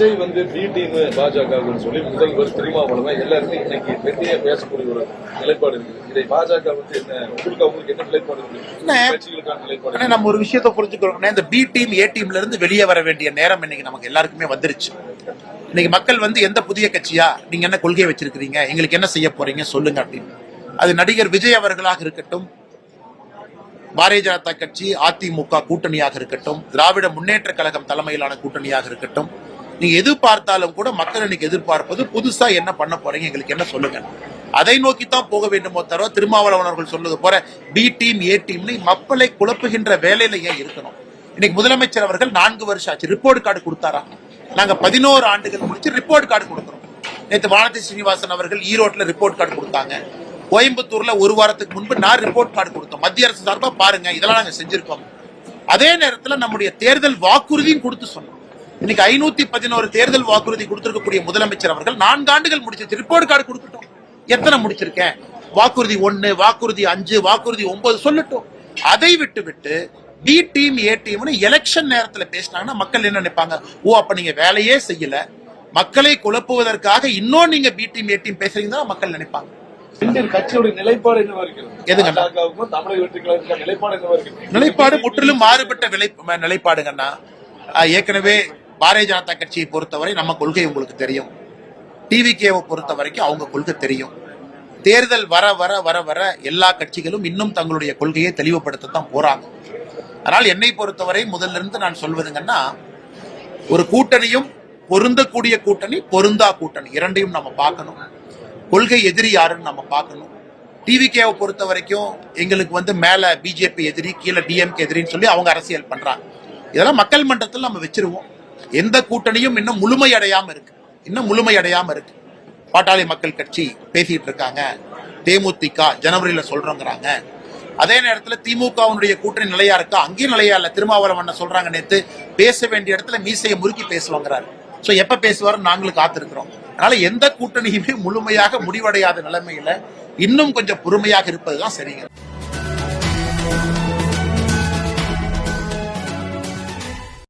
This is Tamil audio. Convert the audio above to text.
விஜய் வந்து பி டீம் பாஜகன்னு சொல்லி முதல்வர் திருமாவளவன் எல்லாருமே இன்னைக்கு பெரிய பேசக்கூடிய ஒரு நிலைப்பாடு இருக்குது. இதை பாஜக வந்து என்ன உங்களுக்கு அவங்களுக்கு என்ன நிலைப்பாடு நம்ம ஒரு விஷயத்தை புரிஞ்சுக்கிறோம் இந்த பி டீம் ஏ டீம்ல இருந்து வெளியே வர வேண்டிய நேரம் இன்னைக்கு நமக்கு எல்லாருக்குமே வந்துருச்சு. இன்னைக்கு மக்கள் வந்து எந்த புதிய கட்சியா நீங்க என்ன கொள்கை வச்சிருக்கிறீங்க எங்களுக்கு என்ன செய்ய போறீங்க சொல்லுங்க அப்படின்னு. அது நடிகர் விஜய் அவர்களாக இருக்கட்டும் பாரதிய ஜனதா கட்சி அதிமுக கூட்டணியாக இருக்கட்டும் திராவிட முன்னேற்ற கழகம் தலைமையிலான கூட்டணியாக இருக்கட்டும் நீங்க எதிர்பார்த்தாலும் கூட மக்கள் இன்னைக்கு எதிர்பார்ப்பது புதுசா என்ன பண்ண போறீங்க? எங்களுக்கு என்ன சொல்லுங்க? அதை நோக்கி தான் போக வேண்டுமோ தவிர திருமாவளவனர்கள் சொல்லுது போற பி டீம் ஏ டீம்னு மக்களை குழப்புகின்ற வேலையில ஏன் இருக்கணும்? இன்னைக்கு முதலமைச்சர் அவர்கள் நான்கு வருஷம் ஆச்சு. ரிப்போர்ட் கார்டு கொடுத்தாரா? நாங்க பதினோரு ஆண்டுகள் முடிச்சு ரிப்போர்ட் கார்டு கொடுக்குறோம். நேற்று வானதி சீனிவாசன் அவர்கள் ஈரோட்டில் ரிப்போர்ட் கார்டு கொடுத்தாங்க. கோயம்புத்தூர்ல ஒரு வாரத்துக்கு முன்பு நான் ரிப்போர்ட் கார்டு கொடுத்தோம். மத்திய அரசு சார்பாக பாருங்க இதெல்லாம் நாங்கள் செஞ்சிருக்கோம். அதே நேரத்தில் நம்முடைய தேர்தல் வாக்குறுதியும் கொடுத்து சொன்னோம். இன்னைக்கு ஐநூத்தி பதினோரு தேர்தல் வாக்குறுதி கொடுத்திருக்கக்கூடிய முதலமைச்சர் அவர்கள் நான்கு ஆண்டுகள் முடிச்சிருச்சு. ரிப்போர்ட் கார்டு கொடுக்கட்டும். எத்தனை முடிச்சிருக்கேன்? வாக்குறுதி ஒன்னு வாக்குறுதி அஞ்சு வாக்குறுதி ஒன்பது சொல்லட்டும். அதை விட்டு விட்டு பி டீம் ஏ டீம்னு எலெக்ஷன் நேரத்துல பேசினாங்கன்னா மக்கள் என்ன நினைப்பாங்க? ஓ அப்ப நீங்க வேலையே செய்யல. மக்களை குழப்புவதற்காக இன்னும் நீங்க பி டீம் ஏ டீம் பேசுறீங்க தான் மக்கள் நினைப்பாங்க. நிலைப்பாடு முற்றிலும் மாறுபட்ட நிலைப்பாடுங்கன்னா ஏற்கனவே பாரதிய ஜனதா கட்சியை பொறுத்தவரை நம்ம கொள்கை உங்களுக்கு தெரியும். டிவிகேவை பொறுத்த வரைக்கும் அவங்க கொள்கை தெரியும். தேர்தல் வர வர வர வர எல்லா கட்சிகளும் இன்னும் தங்களுடைய கொள்கையை தெளிவுபடுத்தத்தான் போறாங்க. அதனால் என்னை பொறுத்தவரை முதல்ல இருந்து நான் சொல்வதுங்கன்னா ஒரு கூட்டணியும் பொருந்தக்கூடிய கூட்டணி பொருந்தா கூட்டணி இரண்டையும் நம்ம பார்க்கணும். கொள்கை எதிரி யாருன்னு நம்ம பார்க்கணும். டிவிகேவை பொறுத்த வரைக்கும் எங்களுக்கு வந்து மேலே பிஜேபி எதிரி கீழே டிஎம்கே எதிரின்னு சொல்லி அவங்க அரசியல் பண்ணுறாங்க இதெல்லாம் மக்கள் மன்றத்தில் நம்ம வச்சிருவோம். எந்த கூட்டணியும் இன்னும் முழுமையடையாம இருக்கு. இன்னும் முழுமையடையாம இருக்கு. பாட்டாளி மக்கள் கட்சி பேசிட்டு இருக்காங்க. தேமுதிக ஜனவரியில சொல்றோங்கிறாங்க. அதே நேரத்துல திமுகவினுடைய கூட்டணி நிலையா இருக்கா? அங்கேயும் நிலையா இல்ல. திருமாவளவன் சொல்றாங்க நேத்து பேச வேண்டிய இடத்துல மீசையை முறுக்கி பேசுவாங்கிறாரு. சோ எப்ப பேசுவாரு நாங்களும் காத்திருக்கிறோம். அதனால எந்த கூட்டணியுமே முழுமையாக முடிவடையாத நிலைமையில இன்னும் கொஞ்சம் பொறுமையாக இருப்பதுதான் சரிங்க.